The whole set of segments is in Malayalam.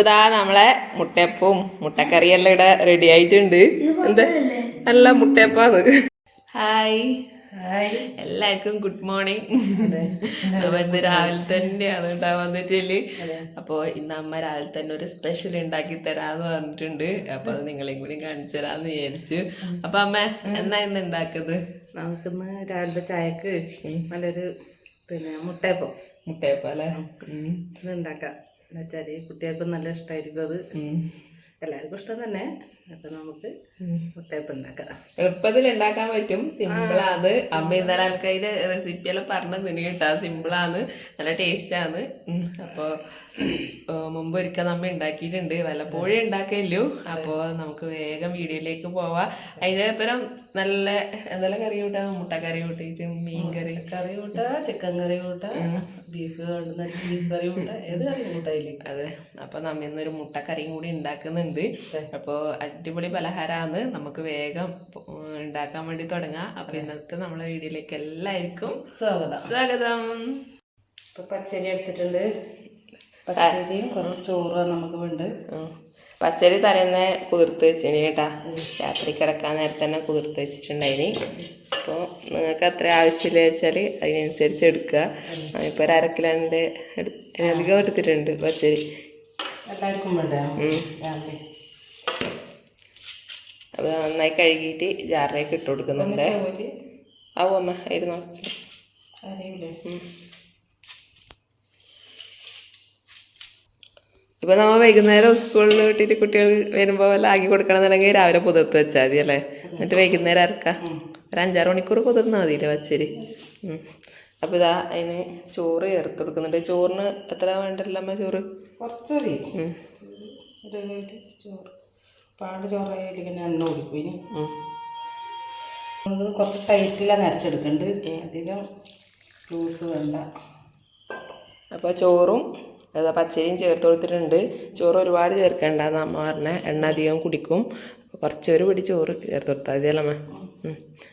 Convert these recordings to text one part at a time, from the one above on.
ഇപ്പൊ ഇതാ നമ്മളെ മുട്ടയപ്പവും മുട്ടക്കറിയെല്ലാം ഇവിടെ റെഡി ആയിട്ടുണ്ട്. എന്താ? നല്ല മുട്ടയപ്പാന്ന് ഹായ് ഹായ് എല്ലാവർക്കും ഗുഡ് മോർണിംഗ് അപ്പൊ ഇന്ന് രാവിലെ തന്നെയാണ് ഉണ്ടാവാന്ന് വെച്ചാൽ അപ്പൊ ഇന്ന് അമ്മ രാവിലെ തന്നെ ഒരു സ്പെഷ്യൽ ഉണ്ടാക്കി തരാന്ന് പറഞ്ഞിട്ടുണ്ട്. അപ്പൊ അത് നിങ്ങളെയും കൂടി കാണിച്ചു തരാന്ന് വിചാരിച്ചു. അപ്പൊ അമ്മ എന്നാ ഇന്ന് ഉണ്ടാക്കുന്നത് നമുക്കിന്ന് രാവിലത്തെ ചായക്ക് നല്ലൊരു പിന്നെ മുട്ടയപ്പം. മുട്ടയപ്പം അല്ലേ? ഉണ്ടാക്കാം. എന്ന് വെച്ചാൽ കുട്ടികൾക്കും നല്ല ഇഷ്ടമായിരിക്കും അത്. എല്ലാവർക്കും ഇഷ്ടം തന്നെ. അപ്പൊ നമുക്ക് മുട്ടയപ്പം ഉണ്ടാക്കാം. എളുപ്പത്തിൽ ഉണ്ടാക്കാൻ പറ്റും. സിമ്പിളാണ് അമ്മ ഇന്നലെ ആൾക്കാരുടെ റെസിപ്പി എല്ലാം പറഞ്ഞു തന്നെ കേട്ടാ. സിമ്പിളാണ് നല്ല ടേസ്റ്റാണ് അപ്പോൾ മുമ്പ് ഒരിക്കൽ നമ്മ ഉണ്ടാക്കിയിട്ടുണ്ട് വല്ലപ്പോഴും ഉണ്ടാക്കിയല്ലോ അപ്പോൾ നമുക്ക് വേഗം വീഡിയോയിലേക്ക് പോവാം. അതിന്റെ അപ്പുറം നല്ല എന്തെല്ലാം കറി കൂട്ടാ മുട്ടക്കറി കൂട്ടിയിട്ട് മീൻ കറി കറി കൂട്ടാ ചിക്കൻ കറി കൂട്ടാ ബീഫ് കൊണ്ടുവന്ന ബീഫ് കറി കൂട്ടാ ഏത് കറി കൂട്ടായില്ലേ അതെ. അപ്പോൾ നമ്മ ഇന്നൊരു മുട്ടക്കറിയും കൂടി ഉണ്ടാക്കുന്നുണ്ട് അപ്പോൾ അടിപൊളി പലഹാരമാണ് നമുക്ക് വേഗം ഉണ്ടാക്കാൻ വേണ്ടി തുടങ്ങാം. അപ്പോൾ ഇന്നത്തെ നമ്മളെ വീഡിയോയിലേക്ക് എല്ലാവർക്കും സ്വാഗതം. സ്വാഗതം. ഇപ്പം പച്ചരി എടുത്തിട്ടുണ്ട്. പച്ചരിയും കുറച്ച് ചോറ് നമുക്ക് വേണ്ട പച്ചരി തലേന്ന് കുതിർത്ത് വെച്ചിന് കേട്ടാ. രാത്രി കിടക്കാൻ നേരത്തെ തന്നെ കുതിർത്ത് വെച്ചിട്ടുണ്ടായിന്. അപ്പോൾ നിങ്ങൾക്ക് അത്ര ആവശ്യമില്ല വെച്ചാൽ അതിനനുസരിച്ച് എടുക്കുക. ഇപ്പോൾ ഒരു അരക്കിലോന്റെ അധികം എടുത്തിട്ടുണ്ട് പച്ചരി. എല്ലാവർക്കും വേണ്ടേ? അത് നന്നായി കഴുകിയിട്ട് ജാറിലേക്ക് ഇട്ട് കൊടുക്കുന്നുണ്ട്. ചോറ് ഇരുന്നു അമ്മ? അതിൽ അറിയില്ലേ ഇപ്പൊ നമ്മ വൈകുന്നേരം സ്കൂളിൽ വിട്ടിട്ട് കുട്ടികൾ വരുമ്പോൾ ആകി ആക്കി കൊടുക്കണമെന്നുണ്ടെങ്കിൽ രാവിലെ പുതിർത്ത് വെച്ചാൽ മതി അല്ലേ? എന്നിട്ട് വൈകുന്നേരം ഇറക്കാം ഒരു അഞ്ചാറ് മണിക്കൂർ കുതിർന്നാൽ മതിയില്ലേ പച്ചരി. ഉം. അപ്പൊ ഇതാ അതിന് ചോറ് ചേർത്ത് കൊടുക്കുന്നുണ്ട്. ചോറിന് എത്ര വേണ്ടല്ലോ അമ്മ ചോറ്? കുറച്ച് മതി ചോറ്. പാട് ചോറായാലും ഇങ്ങനെ എണ്ണ കുടിക്കും ഇനി. നമുക്ക് കുറച്ച് ടൈറ്റിലാണ് അരച്ചെടുക്കുന്നുണ്ട് അധികം ലൂസ് വേണ്ട. അപ്പോൾ ചോറും അതാ പച്ചരിയും ചേർത്ത് കൊടുത്തിട്ടുണ്ട്. ചോറ് ഒരുപാട് ചേർക്കേണ്ടെന്ന് അമ്മ പറഞ്ഞ. എണ്ണ അധികം കുടിക്കും. കുറച്ച് ഒരു പിടി ചോറ് ചേർത്ത് കൊടുത്താൽ മതി അല്ലേ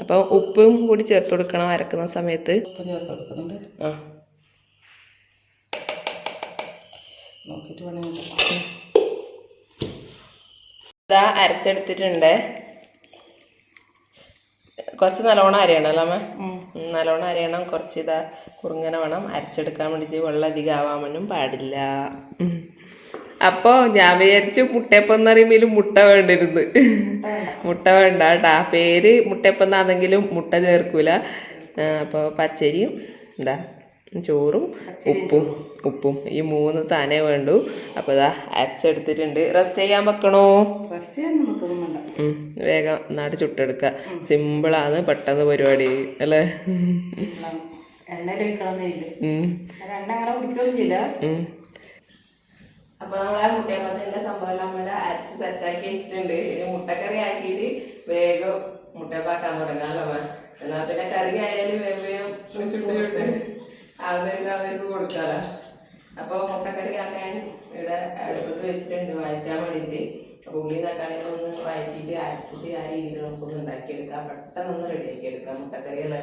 അപ്പം ഉപ്പും കൂടി ചേർത്ത് കൊടുക്കണം അരക്കുന്ന സമയത്ത്. ഉപ്പ് ചേർത്ത് കൊടുക്കുന്നുണ്ട്. ആ. നോക്കിയിട്ട് വേണം ഇതാ അരച്ചെടുത്തിട്ടുണ്ട്. കുറച്ച് നല്ലോണം അരയണം അല്ലേ നല്ലോണം അരയണം. കുറച്ച് ഇതാ കുറുങ്ങനെ വേണം. അരച്ചെടുക്കാൻ വേണ്ടിയിട്ട് വെള്ളം അധികം വേണം പാടില്ല. അപ്പോ ഞാൻ വിചാരിച്ചു മുട്ടയപ്പം എന്ന് പറയുമ്പോൾ മുട്ട വേണ്ടിരുന്നു. മുട്ട വേണ്ട കേട്ടാ. പേര് മുട്ടയപ്പം എന്നാണെങ്കിലും മുട്ട ചേർക്കൂല. അപ്പോൾ പച്ചരിയും എന്താ ചോറും ഉപ്പും ഉപ്പും. ഈ മൂന്ന് സാധനമേ വേണ്ടു. അപ്പോൾ ഇതാ അരച്ചെടുത്തിട്ടുണ്ട്. റെസ്റ്റ് ചെയ്യാൻ വെക്കണോ? വേഗം നാട് ചുട്ടെടുക്കുക സിമ്പിളാണ് പെട്ടെന്ന് പരിപാടി. അല്ലേ? അപ്പൊ. അപ്പൊ നമ്മളെ മുട്ടയപ്പത്തിന്റെ സംഭവം നമ്മുടെ അരച്ച് സെറ്റാക്കി വെച്ചിട്ടുണ്ട്. ഇനി മുട്ടക്കറി ആക്കിയിട്ട് വേഗം മുട്ടപ്പാട്ടാൻ തുടങ്ങാമല്ലോ എന്നാൽ എന്നാ പിന്നെ കറി ആയാലും വേഗം വേഗം ചുട്ട് ചുട്ട്. അവർക്ക് അവർക്ക് കൊടുക്കാലോ. അപ്പൊ മുട്ടക്കറി ആക്കാൻ ഇവിടെ അടുപ്പത്ത് വെച്ചിട്ടുണ്ട് വഴറ്റാൻ വേണ്ടിയിട്ട്. അപ്പൊ ഉള്ളി തക്കാളി ഒന്ന് വഴറ്റിയിട്ട് അരച്ചിട്ട് ആ രീതിയിൽ നമുക്കൊന്ന് ഉണ്ടാക്കിയെടുക്കാം. പെട്ടെന്ന് ഒന്ന് റെഡിയാക്കി എടുക്കാം മുട്ടക്കറി അല്ലേ?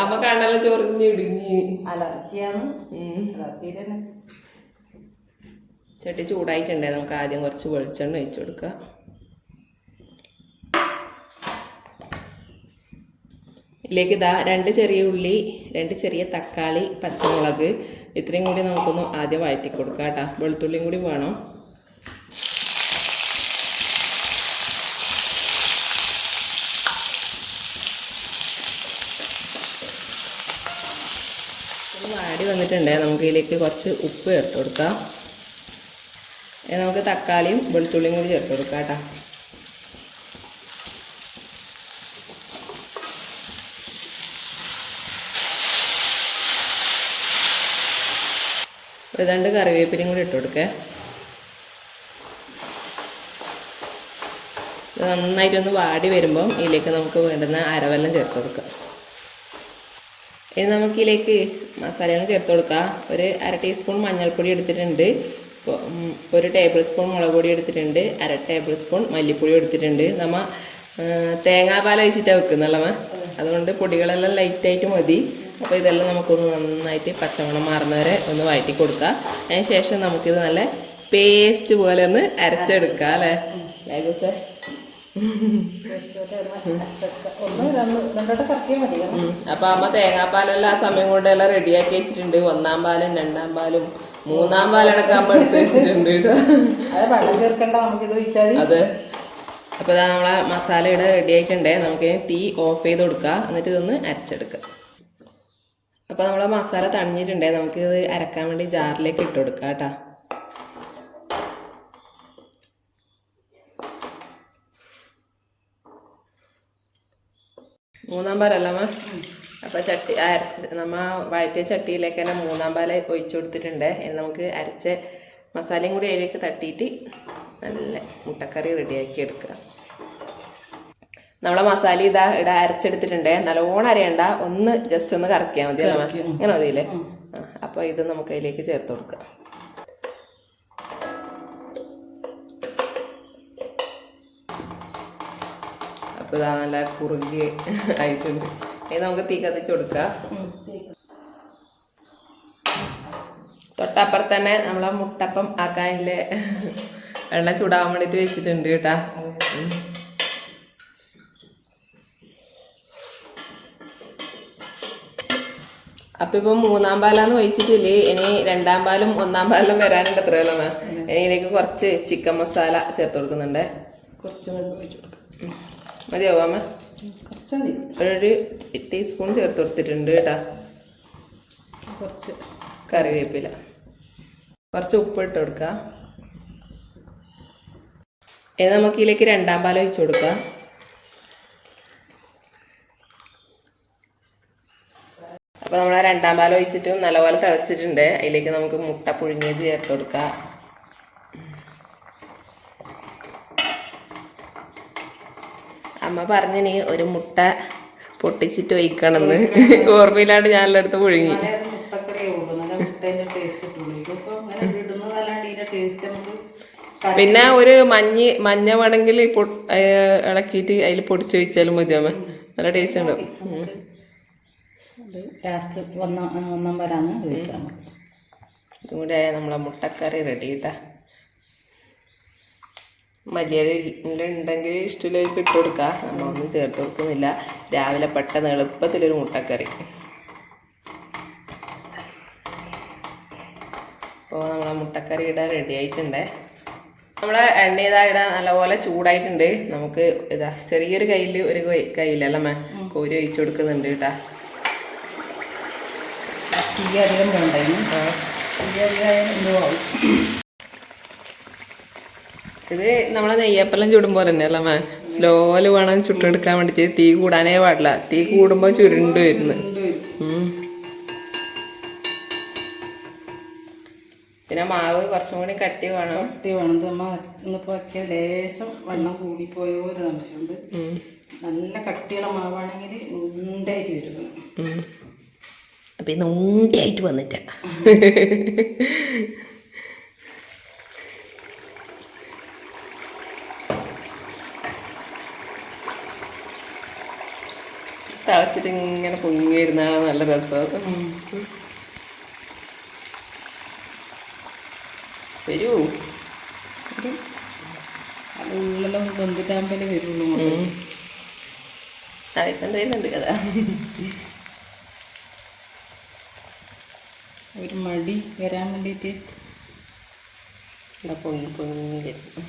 അമ്മ കണ്ണല ചൊറിഞ്ഞ് ഇടുങ്ങി. അലർജിയാണ്. അലർജി തന്നെ. ചട്ടി ചൂടായിട്ടുണ്ടേ. നമുക്ക് ആദ്യം കുറച്ച് വെളിച്ചെണ്ണ ഒഴിച്ചു കൊടുക്കാം. ഇതിലേക്ക് ഇതാ രണ്ട് ചെറിയ ഉള്ളി രണ്ട് ചെറിയ തക്കാളി പച്ചമുളക്. ഇത്രയും കൂടി നമുക്കൊന്ന് ആദ്യം വഴറ്റി കൊടുക്കാം കേട്ടോ. വെളുത്തുള്ളിയും കൂടി വേണം. വാടി വന്നിട്ടുണ്ടേ. നമുക്ക് ഇതിലേക്ക് കുറച്ച് ഉപ്പ് ചേർത്ത് കൊടുക്കാം. നമുക്ക് തക്കാളിയും വെളുത്തുള്ളിയും കൂടി ചേർത്ത് കൊടുക്കാം കേട്ടോ. ഒരു രണ്ട് കറിവേപ്പിലയും കൂടി ഇട്ട് കൊടുക്കേ. നന്നായിട്ടൊന്ന് വാടി വരുമ്പം ഇതിലേക്ക് നമുക്ക് വേണ്ടുന്ന അരവെല്ലാം ചേർത്ത് കൊടുക്കാം. ഇനി നമുക്ക് ഇതിലേക്ക് മസാലകൾ ചേർത്ത് കൊടുക്കാം. ഒരു അര ടീസ്പൂൺ മഞ്ഞൾപ്പൊടി എടുത്തിട്ടുണ്ട്. ഒരു ടേബിൾ സ്പൂൺ മുളക് പൊടി എടുത്തിട്ടുണ്ട്. അര ടേബിൾ സ്പൂൺ മല്ലിപ്പൊടി എടുത്തിട്ടുണ്ട്. നമ്മ ആ, തേങ്ങാപ്പാൽ ഒഴിച്ചിട്ടാണ് വെക്കുന്നല്ലമ്മ അതുകൊണ്ട് പൊടികളെല്ലാം ലൈറ്റായിട്ട് മതി. അപ്പോൾ ഇതെല്ലാം നമുക്കൊന്ന് നന്നായിട്ട് പച്ചമണം മാറുന്നവരെ ഒന്ന് വഴറ്റി കൊടുക്കുക. അതിന് ശേഷം നമുക്കിത് നല്ല പേസ്റ്റ് പോലെ ഒന്ന് അരച്ചെടുക്കുക അല്ലേ. അപ്പൊ അമ്മ തേങ്ങാപ്പാലെല്ലാം ആ സമയം കൊണ്ട് എല്ലാം റെഡിയാക്കി വെച്ചിട്ടുണ്ട്. ഒന്നാം പാലും രണ്ടാം പാലും മൂന്നാം പാലടക്കം അമ്മ എടുത്ത് വെച്ചിട്ടുണ്ട് അത്. അപ്പൊ ഇതാ നമ്മളെ മസാല ഇവിടെ റെഡി ആക്കണ്ടേ നമുക്ക് തീ ഓഫ് ചെയ്ത് കൊടുക്കുക. എന്നിട്ട് ഇതൊന്ന് അരച്ചെടുക്കുക. അപ്പൊ നമ്മളെ മസാല തണിഞ്ഞിട്ടുണ്ടേ നമുക്ക് ഇത് അരക്കാൻ വേണ്ടി ജാറിലേക്ക് ഇട്ട് കൊടുക്കാം കേട്ടോ മൂന്നാം പാലല്ലമ്മ അപ്പൊ ചട്ടി നമ്മ വഴറ്റിയ ചട്ടിയിലേക്ക് തന്നെ മൂന്നാം പാല ഒഴിച്ചു കൊടുത്തിട്ടുണ്ട്. ഇനി നമുക്ക് അരച്ച മസാലയും കൂടി അതിലേക്ക് തട്ടിയിട്ട് നല്ല മുട്ടക്കറി റെഡിയാക്കി എടുക്കുക നമ്മളെ മസാല ഇതാ ഇവിടെ അരച്ചെടുത്തിട്ടുണ്ട്. നല്ലോണം അരയണ്ട. ഒന്ന് ജസ്റ്റ് ഒന്ന് കറക്കിയാൽ മതി? ഇങ്ങനെ മതിയില്ലേ? ആ, അപ്പൊ ഇത് നമുക്ക് അതിലേക്ക് ചേർത്ത് കൊടുക്കാം. അപ്പൊ ഇതാ നല്ല കുറുകി ആയിട്ടുണ്ട്. ഇനി നമുക്ക് തീ കത്തിച്ച് കൊടുക്കാം. തൊട്ടപ്പുറത്ത് തന്നെ നമ്മളെ മുട്ടപ്പം ആക്കാനില്ലേ? എണ്ണ ചൂടാവാൻ വേണ്ടിട്ട് വെച്ചിട്ടുണ്ട് കേട്ടാ. അപ്പൊ ഇപ്പൊ മൂന്നാം പാലാന്ന് വഹിച്ചിട്ടില്ലേ ഇനി രണ്ടാം പാലും ഒന്നാം പാലും വരാനുണ്ട് എത്ര കൊല്ലം ഇനി ഇതിലേക്ക് കുറച്ച് ചിക്കൻ മസാല ചേർത്ത് കൊടുക്കുന്നുണ്ട്. കുറച്ച് വെള്ളം ഒഴിച്ച് കൊടുക്കാം. മതിയാവും അമ്മ കുറച്ച് മതി. ഒരു ടീസ്പൂൺ ചേർത്ത് കൊടുത്തിട്ടുണ്ട് കേട്ടോ. കുറച്ച്. കറിവേപ്പില. കുറച്ച് ഉപ്പ് ഇട്ട് കൊടുക്കാം. ഇനി നമുക്ക് ഇതിലേക്ക് രണ്ടാം പാലം ഒഴിച്ചു കൊടുക്കാം. അപ്പോൾ നമ്മൾ ആ രണ്ടാം പാൽ ഒഴിച്ചിട്ടും നല്ലപോലെ തിളച്ചിട്ടുണ്ട്. അതിലേക്ക് നമുക്ക് മുട്ട പുഴുങ്ങിയത് ചേർത്ത് കൊടുക്കാം. അമ്മ പറഞ്ഞിനി ഒരു മുട്ട പൊട്ടിച്ചിട്ട് ഒഴിക്കണമെന്ന്. ഓർമ്മയില്ലാണ്ട് ഞാൻ നല്ല പുഴുങ്ങി പിന്നെ ഒരു മഞ്ഞ് മഞ്ഞ വേണമെങ്കിൽ ഇളക്കിയിട്ട് അതിൽ പൊടിച്ചു വെച്ചാലും അമ്മ നല്ല ടേസ്റ്റ് ഉണ്ട് ഉം. അത് ലാസ്റ്റ് ഒന്നാം ഒന്നാം വരാന്ന് ഒഴിക്കാം നമുക്ക്. ഇതും കൂടി ആയാൽ നമ്മളെ മുട്ടക്കറി റെഡി കേട്ടാ മല്ലിയില ഉണ്ടെങ്കിൽ ഇഷ്ടമില്ലെങ്കിൽ ഇട്ട് കൊടുക്കാം. നമ്മളൊന്നും ചേർത്ത് കൊടുക്കുന്നില്ല. രാവിലെ പെട്ടെന്ന് എളുപ്പത്തിലൊരു മുട്ടക്കറി. അപ്പോൾ നമ്മളെ മുട്ടക്കറി ഇടാൻ റെഡി ആയിട്ടുണ്ടേ. നമ്മളെ എണ്ണ ഇതാ ഇടാൻ നല്ലപോലെ ചൂടായിട്ടുണ്ട്. നമുക്ക് ഇതാ ചെറിയൊരു കയ്യിൽ ഒരു കയ്യിലല്ലേ കോരി ഒഴിച്ചു കൊടുക്കുന്നുണ്ട് കേട്ടാ. തീ അധികം വേണ്ട ഇനി തീ അധികം എന്തോ ആവും ഇത് നമ്മളെ നെയ്യപ്പെല്ലാം ചുടുമ്പോൾ തന്നെ അല്ല മേ സ്ലോൽ വേണം ചുട്ടെടുക്കാൻ വേണ്ടി തീ കൂടാനേ പാടില്ല. തീ കൂടുമ്പോൾ ചുരുണ്ട് വരുന്നു. പിന്നെ മാവ് കുറച്ചും കൂടി കട്ടി വേണം. കട്ടി വേണം. ഇന്നിപ്പോൾ ലേശം വെള്ളം കൂടിപ്പോയോ ഒരു സംശയമുണ്ട് നല്ല കട്ടിയുള്ള മാവാണെങ്കിൽ ഉണ്ടായിട്ട്. അപ്പൊ ഇന്ന് ഊണ്ടിയായിട്ട് വന്നിട്ട. തളച്ചിട്ട് ഇങ്ങനെ പൊങ്ങിയിരുന്നാണ് നല്ല രസം. വരൂ. അത് ഉള്ളിലും വെന്തിട്ടാകുമ്പോൾ വരുള്ളൂ. അതിപ്പം തരുന്നുണ്ട് കഥ. ഒരു മടി വരാൻ വേണ്ടിയിട്ട് ഇവിടെ പൊങ്ങി പൊങ്ങി വരും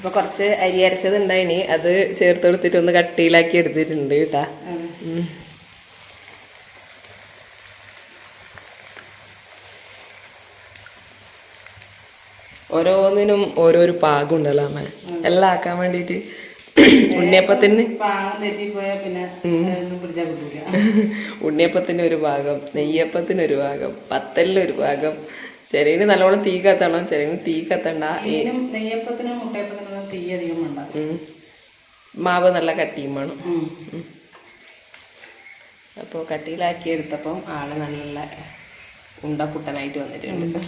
അപ്പോൾ കുറച്ച് അരി അരച്ചത് ഉണ്ടായിനി അത് ചേർത്ത് കൊടുത്തിട്ട് ഒന്ന് കട്ടിയിലാക്കി എടുത്തിട്ടുണ്ട് കേട്ടാ. ഓരോന്നിനും ഓരോരു പാകം ഉണ്ടല്ലോ അമ്മ എല്ലാം ആക്കാൻ വേണ്ടിയിട്ട് ഉണ്ണിയപ്പത്തിന് ഉണ്ണിയപ്പത്തിന് ഒരു ഭാഗം നെയ്യപ്പത്തിന് ഒരു ഭാഗം പത്തലിന് ഒരു ഭാഗം ചെറിയ നല്ലോണം തീ കത്തണം ചെറിയ തീ കത്തണ്ട. ഈ ഇതിനും നെയ്യപ്പത്തിനും മുട്ടയപ്പത്തിനും തീ അധികം വേണ്ട മാവ് നല്ല കട്ടിയും വേണം. അപ്പോൾ കട്ടിയിലാക്കി എടുത്തപ്പം ആൾ നല്ല ഉണ്ടക്കുട്ടനായിട്ട് വന്നിട്ടുണ്ട്.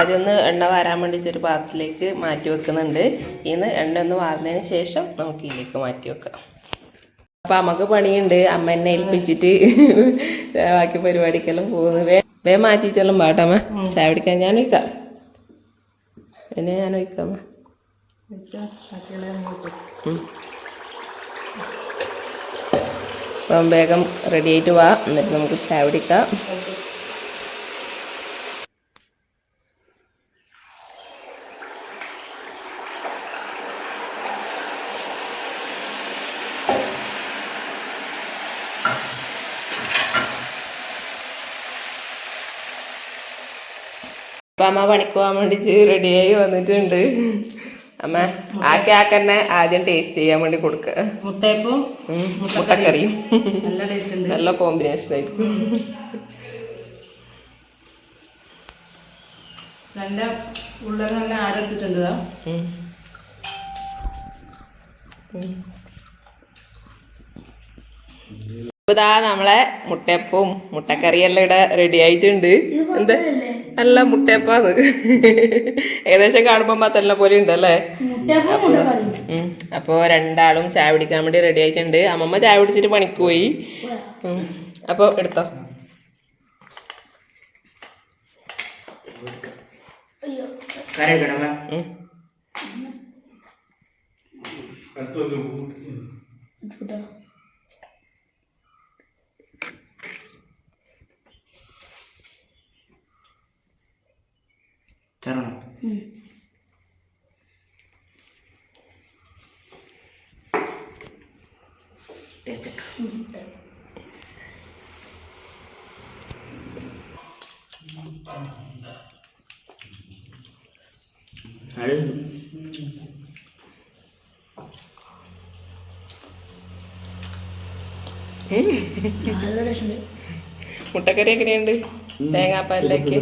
ആദ്യം ഒന്ന് എണ്ണ വാരാൻ വേണ്ടി ഒരു പാത്രത്തിലേക്ക് മാറ്റി വെക്കുന്നുണ്ട്. ഇന്ന് എണ്ണ ഒന്ന് വാർന്നതിന് ശേഷം നമുക്ക് ഇതിലേക്ക് മാറ്റി വെക്കാം. അപ്പൊ അമ്മയ്ക്ക് പണിയുണ്ട്. അമ്മ എന്നെ ഏൽപ്പിച്ചിട്ട് ബാക്കി പരിപാടിക്കെല്ലാം പോകുന്നു. വേ വേ മാറ്റിയിട്ടെല്ലാം പാട്ടമ്മ ചായ പിടിക്കാൻ ഞാൻ വയ്ക്കാം എന്നെ ഞാൻ വയ്ക്കാമ്മ അപ്പം വേഗം റെഡി ആയിട്ട് വാ. എന്നിട്ട് നമുക്ക് ചായ പിടിക്കാം അപ്പൊ അമ്മ പണിക്ക് പോകാൻ വേണ്ടി റെഡിയായി വന്നിട്ടുണ്ട്. അമ്മ ആ കേക്ക് തന്നെ ആദ്യം ടേസ്റ്റ് ചെയ്യാൻ വേണ്ടി കൊടുക്കുക മുട്ടയപ്പവും മുട്ടക്കറിയും. നല്ല കോമ്പിനേഷൻ ആയിരിക്കും. നല്ല ഉള്ളത് നല്ല. ഇതാ നമ്മളെ മുട്ടയപ്പവും മുട്ടക്കറിയെല്ലാം ഇവിടെ റെഡി ആയിട്ടുണ്ട്. എന്താ? അല്ല മുട്ടയപ്പാന്ന്. ഏകദേശം കാണുമ്പോ പത്തല്ല പോലെ ഉണ്ടല്ലേ? അല്ലേ അപ്പൊ രണ്ടാളും ചായ പിടിക്കാൻ വേണ്ടി റെഡി ആയിട്ടുണ്ട്. അമ്മമ്മ ചായ പിടിച്ചിട്ട് പണിക്ക് പോയി. ഉം. അപ്പൊ എടുത്തോ ഉം. മുട്ടക്കറി എങ്ങനെയുണ്ട്? തേങ്ങാപ്പാലിലേക്ക്.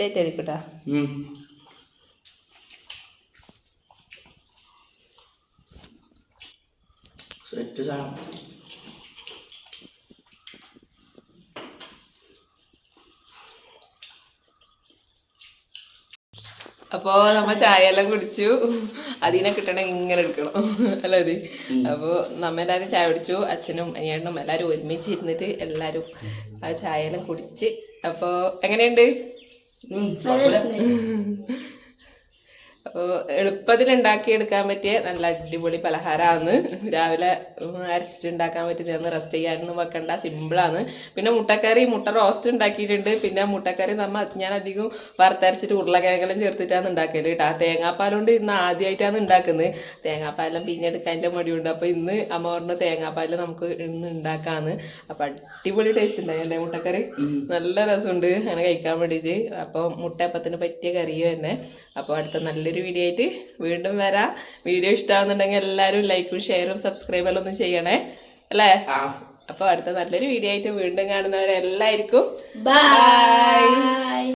സ്റ്റേറ്റ് ആയിരിക്കട്ടാ. സെറ്റ് സാധനം അപ്പോ നമ്മ ചായ എല്ലാം കുടിച്ചു. അതിനെ കിട്ടണമെങ്കിൽ ഇങ്ങനെ എടുക്കണം. അല്ലേ അത്? അപ്പോൾ നമ്മ എല്ലാവരും ചായ കുടിച്ചു. അച്ഛനും അനിയണ്ണും എല്ലാവരും ഒരുമിച്ച് ഇരുന്നിട്ട് എല്ലാവരും ആ ചായ എല്ലാം കുടിച്ച്. അപ്പോൾ എങ്ങനെയുണ്ട്? അപ്പോൾ എളുപ്പത്തിൽ ഉണ്ടാക്കിയെടുക്കാൻ പറ്റിയ നല്ല അടിപൊളി പലഹാരമാണ് രാവിലെ അരച്ചിട്ടുണ്ടാക്കാൻ അരച്ചിട്ട് ഉണ്ടാക്കാൻ പറ്റുന്നതാണ് റെസ്റ്റ് ചെയ്യാനൊന്നും വെക്കണ്ട സിമ്പിളാണ് പിന്നെ മുട്ടക്കറി മുട്ട റോസ്റ്റ് ഉണ്ടാക്കിയിട്ടുണ്ട്. പിന്നെ മുട്ടക്കറി നമ്മൾ ഞാൻ അധികം വറുത്തരച്ചിട്ട് ഉരുളക്കിഴങ്ങെല്ലാം ചേർത്തിട്ടാണ് ഉണ്ടാക്കൽ കേട്ടോ. ആ തേങ്ങാപ്പാൽ കൊണ്ട് ഇന്ന് ആദ്യമായിട്ടാണ് ഉണ്ടാക്കുന്നത്. തേങ്ങാപ്പാലെല്ലാം പിഞ്ഞെടുക്കാന്റെ മടിയുണ്ട്. അപ്പോൾ ഇന്ന് അമ്മ പറഞ്ഞ തേങ്ങാപ്പാൽ നമുക്ക് ഇന്ന് ഉണ്ടാക്കാന്ന്. അപ്പോൾ അടിപൊളി ടേസ്റ്റ് ഉണ്ടായി എന്റെ മുട്ടക്കറി? നല്ല രസമുണ്ട്. അങ്ങനെ കഴിക്കാൻ വേണ്ടിയിട്ട്. അപ്പോൾ മുട്ടയപ്പത്തിന് പറ്റിയ കറിയും തന്നെ. അപ്പോൾ അടുത്ത നല്ലൊരു വീഡിയോ ആയിട്ട് വീണ്ടും വരാം. വീഡിയോ ഇഷ്ടമാകുന്നുണ്ടെങ്കിൽ എല്ലാവരും ലൈക്കും ഷെയറും സബ്സ്ക്രൈബെല്ലാം ഒന്നും ചെയ്യണേ. അല്ലേ? അപ്പോൾ അടുത്ത നല്ലൊരു വീഡിയോ ആയിട്ട് വീണ്ടും കാണുന്നവരെല്ലാവർക്കും Bye.